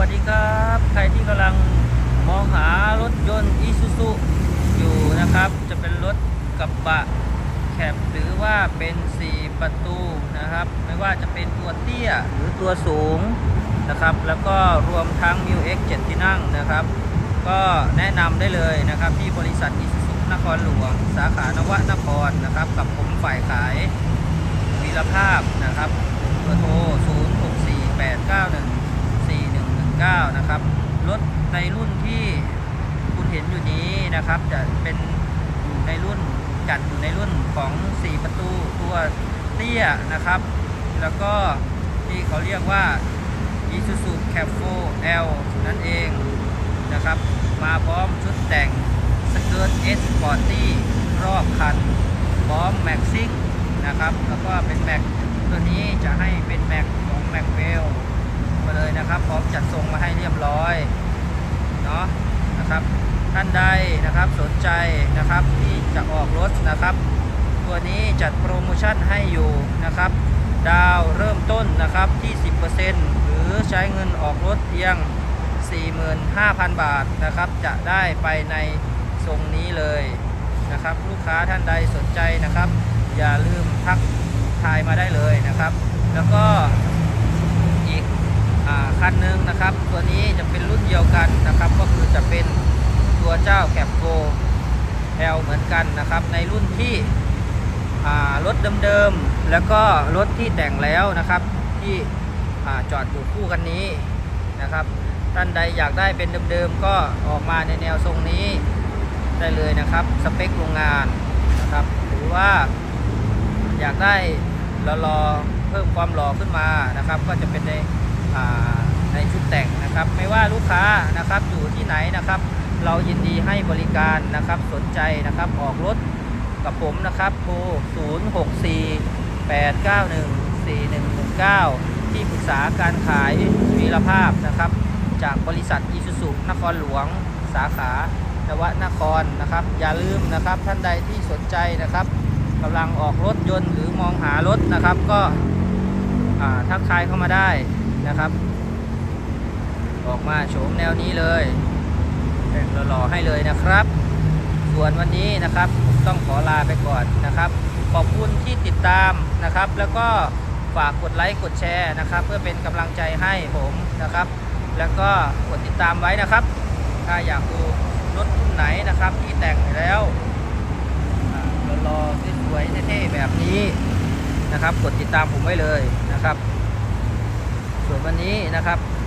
วัสดีครับ ใครที่กำลังมองหารถยนต์อีซูซุอยู่นะครับ จะเป็นรถกระบะแคบหรือว่าเป็น 4 ประตูนะครับ ไม่ว่าจะเป็นตัวเตี้ยหรือตัวสูงนะครับ แล้วก็รวมทั้ง m ิ X 7 ที่นั่งนะครับ ก็แนะนำได้เลยนะครับที่บริษัทอีซูซุนครหลวง สาขานวนครนะครับ กับผมฝ่ายขายวีรภาพนะครับเบอร์โทร 2019 นะครับ รถในรุ่นที่คุณเห็นอยู่นี้นะครับ จะเป็นอยู่ในรุ่นจัดอยู่ในรุ่นของ 4 ประตูตัวเตี้ยนะครับ แล้วก็ที่เขาเรียกว่า Isuzu c a p 4 L นั่นเองนะครับ มาพร้อมชุดแต่งสเกิร์ต S Sporty รอบคัน พร้อมแม็กซิ่งนะครับ แล้วก็เป็นแม็กตัวนี้จะให้เป็นแม็ก จัดทรงมาให้เรียบร้อยเนาะนะครับท่านใดนะครับสนใจนะครับที่จะออกรถนะครับ ตัวนี้จัดโปรโมชั่นให้อยู่นะครับ ดาวเริ่มต้นนะครับที่ 10%หรือใช้เงินออกรถเพียง 45,000 บาทนะครับ จะได้ไปในทรงนี้เลยนะครับ ลูกค้าท่านใดสนใจนะครับ อย่าลืมทักทายมาได้เลยนะครับ แล้วก็ คันหนึ่งนะครับ ตัวนี้จะเป็นรุ่นเดียวกันนะครับ ก็คือจะเป็นตัวเจ้าแคปโก L เหมือนกันนะครับ ในรุ่นที่รถเดิมๆแล้วก็รถที่แต่งแล้วนะครับที่จอดอยู่คู่กันนี้นะครับ ท่านใดอยากได้เป็นเดิมๆก็ออกมาในแนวทรงนี้ได้เลยนะครับ สเปคโรงงานนะครับ หรือว่าอยากได้รอๆเพิ่มความหล่อขึ้นมานะครับ ก็จะเป็นใน ในชุดแต่งนะครับ ไม่ว่าลูกค้านะครับอยู่ที่ไหนนะครับ เรายินดีให้บริการนะครับสนใจนะครับออกรถกับผมนะครับโทร 064 891 4119 ที่ปรึกษาการขายวีรภาพนะครับ จากบริษัทอีซูซุนครหลวง สาขานวนครนะครับ อย่าลืมนะครับท่านใดที่สนใจนะครับกำลังออกรถยนต์หรือมองหารถนะครับก็ทักทายเข้ามาได้นะครับ ออกมาโฉมแนวนี้เลยแต่งหล่อๆให้เลยนะครับ ส่วนวันนี้นะครับผมต้องขอลาไปก่อนนะครับ ขอบคุณที่ติดตามนะครับ แล้วก็ฝากกดไลค์กดแชร์นะครับ เพื่อเป็นกำลังใจให้ผมนะครับ แล้วก็กดติดตามไว้นะครับ ถ้าอยากดูรถรุ่นไหนนะครับที่แต่งแล้วอ่ารอๆสวยๆเท่ๆแบบนี้นะครับ กดติดตามผมไว้เลยนะครับ ส่วนวันนี้นะครับ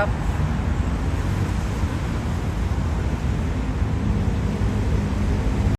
บ